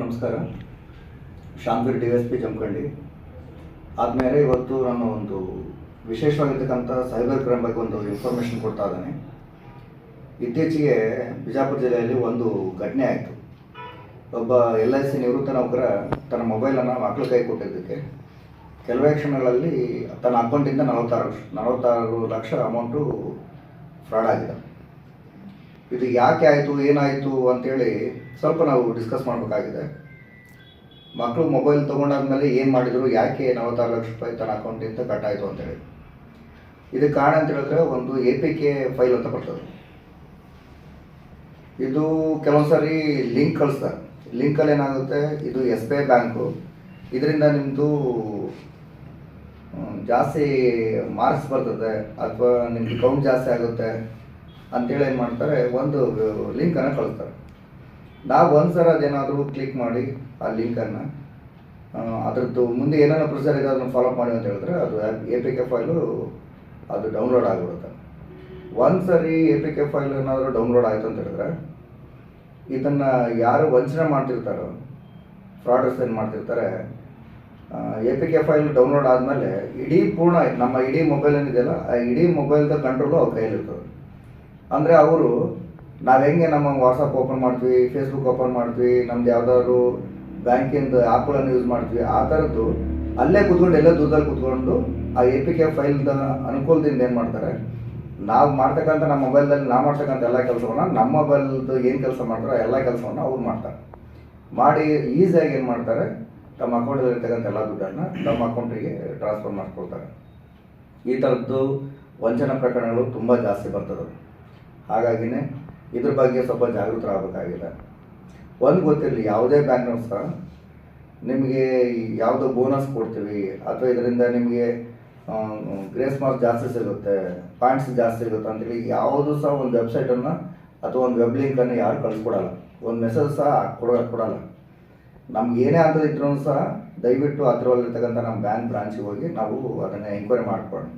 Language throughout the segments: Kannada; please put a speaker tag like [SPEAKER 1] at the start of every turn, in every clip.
[SPEAKER 1] ನಮಸ್ಕಾರ. Shantaveer D S P Jamakhandi. ಆದಮೇಲೆ ಇವತ್ತು ನಾನು ಒಂದು ವಿಶೇಷವಾಗಿರ್ತಕ್ಕಂಥ ಸೈಬರ್ ಕ್ರೈಮ್ ಬಗ್ಗೆ ಒಂದು ಇನ್ಫಾರ್ಮೇಶನ್ ಕೊಡ್ತಾ ಇದ್ದೇನೆ. ಇತ್ತೀಚೆಗೆ ಬಿಜಾಪುರ ಜಿಲ್ಲೆಯಲ್ಲಿ ಒಂದು ಘಟನೆ ಆಯಿತು. ಒಬ್ಬ ಎಲ್ ಐ ಸಿ ನಿವೃತ್ತ ನೌಕರ ತನ್ನ ಮೊಬೈಲನ್ನು ಮಕ್ಕಳ ಕೈ ಕೊಟ್ಟಿದ್ದಕ್ಕೆ. ಕೆಲವೇ ಕ್ಷಣಗಳಲ್ಲಿ ತನ್ನ ಅಕೌಂಟಿಂದ ನಲವತ್ತಾರು ನಲವತ್ತಾರು ಲಕ್ಷ ಅಮೌಂಟು ಫ್ರಾಡ್ ಆಗಿದೆ. ಇದು ಯಾಕೆ ಆಯಿತು, ಏನಾಯಿತು ಅಂತೇಳಿ ಸ್ವಲ್ಪ ನಾವು ಡಿಸ್ಕಸ್ ಮಾಡಬೇಕಾಗಿದೆ. ಮಕ್ಕಳು ಮೊಬೈಲ್ ತೊಗೊಂಡಾದ್ಮೇಲೆ ಏನು ಮಾಡಿದರು, ಯಾಕೆ ನಲವತ್ತಾರು ಲಕ್ಷ ರೂಪಾಯಿ ತನ್ನ ಅಕೌಂಟಿಂದ ಕಟ್ ಆಯಿತು ಅಂತೇಳಿ. ಇದಕ್ಕೆ ಕಾರಣ ಅಂತ ಹೇಳಿದ್ರೆ ಒಂದು ಎ ಪಿ ಕೆ ಫೈಲ್ ಅಂತ ಬರ್ತದೆ. ಇದು ಕೆಲವೊಂದು ಸಾರಿ ಲಿಂಕ್ ಕಳಿಸ್ತಾರೆ ಲಿಂಕಲ್ಲಿ ಏನಾಗುತ್ತೆ, ಇದು ಎಸ್ ಬಿ ಐ ಬ್ಯಾಂಕು ಇದರಿಂದ ನಿಮ್ಮದು ಜಾಸ್ತಿ ಮಾರ್ಕ್ಸ್ ಬರ್ತದೆ, ಅಥವಾ ನಿಮ್ಮದು ಅಕೌಂಟ್ ಜಾಸ್ತಿ ಆಗುತ್ತೆ. ಅಂತೇಳಿ ಏನು ಮಾಡ್ತಾರೆ, ಒಂದು ಲಿಂಕನ್ನು ಕಳಿಸ್ತಾರೆ. ನಾವು ಒಂದು ಅದೇನಾದರೂ ಕ್ಲಿಕ್ ಮಾಡಿ ಆ ಲಿಂಕನ್ನು ಅದರದ್ದು ಮುಂದೆ ಏನೇನೋ ಪ್ರೊಸೀಜರ್ ಇದೆ ಅದನ್ನು ಫಾಲೋ ಮಾಡಿ ಅಂತ ಹೇಳಿದ್ರೆ ಅದು ಎ ಪಿ ಕೆ ಫೈಲು ಅದು ಡೌನ್ಲೋಡ್ ಆಗಿಬಿಡುತ್ತೆ. ಒಂದು ಸರಿ ಎ ಪಿ ಕೆ ಫೈಲ್ ಏನಾದರೂ ಡೌನ್ಲೋಡ್ ಆಯಿತು ಅಂತ ಹೇಳಿದ್ರೆ, ಇದನ್ನು ಯಾರು ವಂಚನೆ ಮಾಡ್ತಿರ್ತಾರೋ ಫ್ರಾಡರ್ಸ್ ಏನು ಮಾಡ್ತಿರ್ತಾರೆ A P K file download ಆದಮೇಲೆ ಇಡೀ ಪೂರ್ಣ, ನಮ್ಮ ಇಡೀ ಮೊಬೈಲ್ ಏನಿದೆಯಲ್ಲ, ಆ ಇಡೀ ಮೊಬೈಲ್ದ ಕಂಟ್ರೋಲು ಅವ್ರ ಕೈಯಲ್ಲಿರ್ತದೆ. ಅಂದರೆ ಅವರು, ನಾವು ಹೆಂಗೆ ನಮ್ಮ ವಾಟ್ಸಪ್ ಓಪನ್ ಮಾಡ್ತೀವಿ ಫೇಸ್ಬುಕ್ ಓಪನ್ ಮಾಡ್ತೀವಿ, ನಮ್ದು ಯಾವುದಾದ್ರು ಬ್ಯಾಂಕಿಂದ ಆ್ಯಪ್ಗಳನ್ನು ಯೂಸ್ ಮಾಡ್ತೀವಿ, ಆ ಥರದ್ದು ಅಲ್ಲೇ ಕೂತ್ಕೊಂಡು, ಎಲ್ಲ ದೂರದಲ್ಲಿ ಕೂತ್ಕೊಂಡು ಆ ಎ ಪಿ ಕೆ ಫೈಲ್ದ ಅನುಕೂಲದಿಂದ ಏನು ಮಾಡ್ತಾರೆ? ನಾವು ಮಾಡ್ತಕ್ಕಂಥ ನಮ್ಮ ಮೊಬೈಲ್ದಲ್ಲಿ ನಾವು ಮಾಡ್ತಕ್ಕಂಥ ಎಲ್ಲ ಕೆಲಸವನ್ನು ನಮ್ಮ ಮೊಬೈಲ್ದು ಏನು ಕೆಲಸ ಮಾಡ್ತಾರೋ ಎಲ್ಲ ಕೆಲಸವನ್ನು ಅವ್ರು ಮಾಡ್ತಾರೆ. ಮಾಡಿ ಈಸಿಯಾಗಿ ಏನು ಮಾಡ್ತಾರೆ? ತಮ್ಮ ಅಕೌಂಟಲ್ಲಿ ಇರ್ತಕ್ಕಂಥ ಎಲ್ಲ ದುಡ್ಡನ್ನು ತಮ್ಮ ಅಕೌಂಟಿಗೆ ಟ್ರಾನ್ಸ್ಫರ್ ಮಾಡ್ಕೊಳ್ತಾರೆ. ಈ ಥರದ್ದು ವಂಚನಾ ಪ್ರಕರಣಗಳು ತುಂಬ ಜಾಸ್ತಿ ಬರ್ತದೆ. ಹಾಗಾಗಿನೇ ಇದ್ರ ಬಗ್ಗೆ ಸ್ವಲ್ಪ ಜಾಗೃತರಾಗಬೇಕಾಗಿದೆ. ಒಂದು ಗೊತ್ತಿರಲಿ, ಯಾವುದೇ ಬ್ಯಾಂಕ್ನವ್ರು ಸಹ ನಿಮಗೆ ಯಾವುದೋ ಬೋನಸ್ ಕೊಡ್ತೀವಿ, ಅಥವಾ ಇದರಿಂದ ನಿಮಗೆ ಗ್ರೇಸ್ ಮಾರ್ಕ್ಸ್ ಜಾಸ್ತಿ ಸಿಗುತ್ತೆ ಪಾಯಿಂಟ್ಸ್ ಜಾಸ್ತಿ ಸಿಗುತ್ತೆ ಅಂತೇಳಿ ಯಾವುದು ಸಹ ಒಂದು ವೆಬ್ಸೈಟನ್ನು ಅಥವಾ ಒಂದು ವೆಬ್ ಲಿಂಕನ್ನು ಯಾರು ಕಳಿಸ್ಕೊಡಲ್ಲ. ಒಂದು ಮೆಸೇಜ್ ಸಹ ಕೊಡೋ, ಕೊಡಲ್ಲ. ನಮ್ಗೆ ಏನೇ ಅಂತ ಇದ್ರೂ ಸಹ ದಯವಿಟ್ಟು ಅದರಲ್ಲಿರ್ತಕ್ಕಂಥ ನಮ್ಮ ಬ್ಯಾಂಕ್ ಬ್ರಾಂಚಿಗೆ ಹೋಗಿ ನಾವು ಅದನ್ನು ಎಂಕ್ವೈರಿ ಮಾಡ್ಕೊಳ್ಳೋಣ.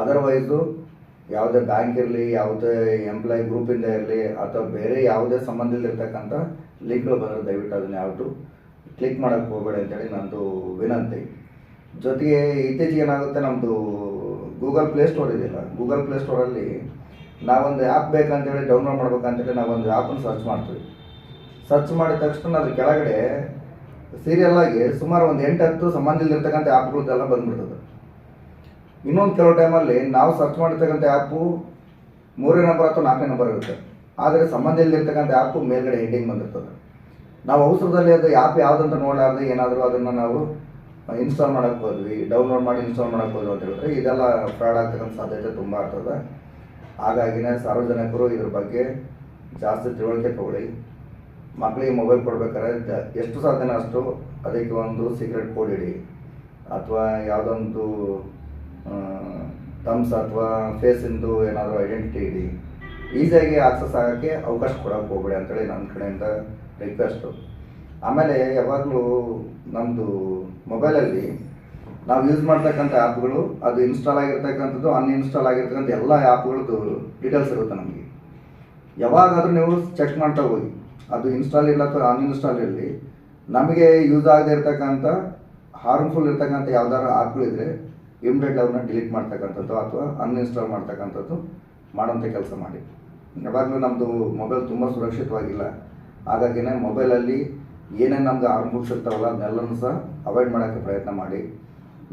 [SPEAKER 1] ಅದರ್ವೈಸು ಯಾವುದೇ ಬ್ಯಾಂಕ್ ಇರಲಿ, ಯಾವುದೇ ಎಂಪ್ಲಾಯ್ ಗ್ರೂಪಿಂದ ಇರಲಿ, ಅಥವಾ ಬೇರೆ ಯಾವುದೇ ಸಂಬಂಧದಲ್ಲಿರ್ತಕ್ಕಂಥ ಲಿಂಕ್ಗಳು ಬಂದರೆ ದಯವಿಟ್ಟು ಅದನ್ನು ಯಾವುದು ಕ್ಲಿಕ್ ಮಾಡೋಕ್ಕೆ ಹೋಗಬೇಡಿ ಅಂತೇಳಿ ನಂದು ವಿನಂತಿ. ಜೊತೆಗೆ ಇತ್ತೀಚೆಗೆ ಏನಾಗುತ್ತೆ ನಮ್ಮದು ಗೂಗಲ್ ಪ್ಲೇ ಸ್ಟೋರ್ ಇದೆಯಲ್ಲ ಗೂಗಲ್ ಪ್ಲೇ ಸ್ಟೋರಲ್ಲಿ ನಾವೊಂದು ಆ್ಯಪ್ ಬೇಕಂತೇಳಿ ಡೌನ್ಲೋಡ್ ಮಾಡ್ಬೇಕಂತೇಳಿ ನಾವೊಂದು ಆ್ಯಪನ್ನು ಸರ್ಚ್ ಮಾಡ್ತೀವಿ. ಸರ್ಚ್ ಮಾಡಿದ ತಕ್ಷಣ ಅದ್ರ ಕೆಳಗಡೆ ಸೀರಿಯಲ್ ಆಗಿ ಸುಮಾರು ಒಂದು ಎಂಟು ಹತ್ತು ಸಂಬಂಧದಲ್ಲಿರ್ತಕ್ಕಂಥ ಆ್ಯಪ್ಗಳದ್ದೆಲ್ಲ ಬಂದ್ಬಿಡ್ತದೆ. ಇನ್ನೊಂದು ಕೆಲವು ಟೈಮಲ್ಲಿ ನಾವು ಸರ್ಚ್ ಮಾಡಿರ್ತಕ್ಕಂಥ ಆ್ಯಪು ಮೂರನೇ ನಂಬರ್ ಅಥವಾ ನಾಲ್ಕನೇ ನಂಬರ್ ಇರುತ್ತೆ. ಆದರೆ ಸಂಬಂಧ ಇಲ್ಲಿರ್ತಕ್ಕಂಥ ಆ್ಯಪು ಮೇಲ್ಗಡೆ ಹೆಡ್ಡಿಂಗ್ ಬಂದಿರ್ತದೆ. ನಾವು ಅವಸರದಲ್ಲಿ ಅದು ಆ್ಯಪ್ ಯಾವುದಂತ ನೋಡಲಾರ್ದೆ ಏನಾದರೂ ಅದನ್ನು ನಾವು ಇನ್ಸ್ಟಾಲ್ ಮಾಡೋಕ್ಕೆ ಹೋದ್ವಿ ಡೌನ್ಲೋಡ್ ಮಾಡಿ ಇನ್ಸ್ಟಾಲ್ ಮಾಡೋಕ್ಕೆ ಹೋದ್ವಿ ಅಂತ ಹೇಳಿದ್ರೆ ಇದೆಲ್ಲ ಫ್ರಾಡ್ ಆಗ್ತಕ್ಕಂಥ ಸಾಧ್ಯತೆ ತುಂಬ ಇರ್ತದೆ ಹಾಗಾಗಿನೇ ಸಾರ್ವಜನಿಕರು ಇದ್ರ ಬಗ್ಗೆ ಜಾಸ್ತಿ ತಿಳುವಳಿಕೆ ತಗೊಳ್ಳಿ. ಮಕ್ಕಳಿಗೆ ಮೊಬೈಲ್ ಕೊಡ್ಬೇಕಾದ್ರೆ ಎಷ್ಟು ಸಾಧ್ಯನ ಅಷ್ಟು ಅದಕ್ಕೆ ಒಂದು ಸೀಕ್ರೆಟ್ ಕೋಡ್ ಇಡಿ. ಅಥವಾ ಯಾವುದೊಂದು ತಮ್ಸ್ ಅಥವಾ ಫೇಸಿಂದು ಏನಾದರೂ ಐಡೆಂಟಿಟಿ ಇಡಿ ಈಸಿಯಾಗಿ ಆಕ್ಸಸ್ ಆಗೋಕ್ಕೆ ಅವಕಾಶ ಕೊಡೋಕೆ ಹೋಗ್ಬೇಡಿ ಅಂತೇಳಿ ನನ್ನ ಕಡೆಯಿಂದ ರಿಕ್ವೆಸ್ಟು ಆಮೇಲೆ ಯಾವಾಗಲೂ ನಮ್ಮದು ಮೊಬೈಲಲ್ಲಿ ನಾವು ಯೂಸ್ ಮಾಡ್ತಕ್ಕಂಥ ಆ್ಯಪ್ಗಳು ಅದು ಇನ್ಸ್ಟಾಲ್ ಆಗಿರ್ತಕ್ಕಂಥದ್ದು ಅನ್ಇನ್ಸ್ಟಾಲ್ ಆಗಿರ್ತಕ್ಕಂಥ ಎಲ್ಲ ಆ್ಯಪ್ಗಳದ್ದು ಡೀಟೇಲ್ಸ್ ಇರುತ್ತೆ ನಮಗೆ. ಯಾವಾಗಾದರೂ ನೀವು ಚೆಕ್ ಮಾಡ್ತಾ ಹೋಗಿ, ಅದು ಇನ್ಸ್ಟಾಲ್ ಇಲ್ಲ ಅಥವಾ ಅನ್ಇನ್ಸ್ಟಾಲ್ ಇರಲಿ, ನಮಗೆ ಯೂಸ್ ಆಗದೆ ಇರ್ತಕ್ಕಂಥ ಹಾರ್ಮ್ಫುಲ್ ಇರ್ತಕ್ಕಂಥ ಯಾವ್ದಾದ್ರು ಆ್ಯಪ್ಗಳಿದ್ರೆ ಇಮಿಡಿಯೇಟ್ ಅವ್ರನ್ನ ಡಿಲೀಟ್ ಮಾಡ್ತಕ್ಕಂಥದ್ದು ಅಥವಾ ಅನ್ಇನ್ಸ್ಟಾಲ್ ಮಾಡ್ತಕ್ಕಂಥದ್ದು ಮಾಡೋಂಥ ಕೆಲಸ ಮಾಡಿ. ಯಾವಾಗಲೂ ನಮ್ಮದು ಮೊಬೈಲ್ ತುಂಬ ಸುರಕ್ಷಿತವಾಗಿಲ್ಲ. ಹಾಗಾಗಿನೇ ಮೊಬೈಲಲ್ಲಿ ಏನೇನು ನಮ್ಗೆ ಇರ್ತಾವಲ್ಲ ಅದನ್ನೆಲ್ಲನೂ ಸಹ ಅವಾಯ್ಡ್ ಮಾಡೋಕ್ಕೆ ಪ್ರಯತ್ನ ಮಾಡಿ.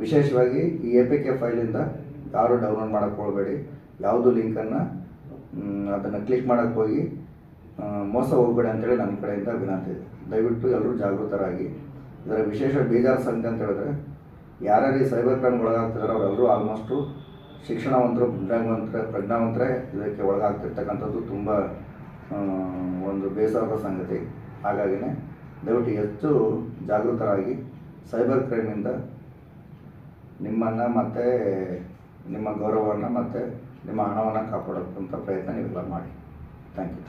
[SPEAKER 1] ವಿಶೇಷವಾಗಿ ಈ ಎ ಪಿ ಕೆ ಫೈಲಿಂದ ಯಾರು ಡೌನ್ಲೋಡ್ ಮಾಡೋಕ್ಕೆ ಹೋಗಬೇಡಿ. ಯಾವುದು ಲಿಂಕನ್ನು ಅದನ್ನು ಕ್ಲಿಕ್ ಮಾಡೋಕ್ಕೆ ಹೋಗಿ ಮೋಸ ಹೋಗಬೇಡಿ ಅಂತೇಳಿ ನನ್ನ ಕಡೆಯಿಂದ ವಿನಂತಿ ಇದೆ. ದಯವಿಟ್ಟು ಎಲ್ಲರೂ ಜಾಗೃತರಾಗಿ. ಇದರ ವಿಶೇಷ ಬೇಜಾರು ಸಂಖ್ಯೆ ಅಂತ ಹೇಳಿದ್ರೆ ಯಾರ್ಯಾರು ಈ ಸೈಬರ್ ಕ್ರೈಮ್ ಒಳಗಾಗ್ತಿದ್ದಾರೆ ಅವರೆಲ್ಲರೂ ಆಲ್ಮೋಸ್ಟು ಶಿಕ್ಷಣವಂತರು ಪ್ರಜ್ಞಾವಂತರ ಪ್ರಜ್ಞಾವಂತರೇ ಇದಕ್ಕೆ ಒಳಗಾಗ್ತಿರ್ತಕ್ಕಂಥದ್ದು ತುಂಬ ಒಂದು ಬೇಸರದ ಸಂಗತಿ. ಹಾಗಾಗಿನೇ ದಯವಿಟ್ಟು ಹೆಚ್ಚು ಜಾಗೃತರಾಗಿ ಸೈಬರ್ ಕ್ರೈಮಿಂದ ನಿಮ್ಮನ್ನು ಮತ್ತು ನಿಮ್ಮ ಗೌರವವನ್ನು ಮತ್ತು ನಿಮ್ಮ ಹಣವನ್ನು ಕಾಪಾಡೋಕ್ಕಂಥ ಪ್ರಯತ್ನ ನೀವೆಲ್ಲ ಮಾಡಿ. Thank you.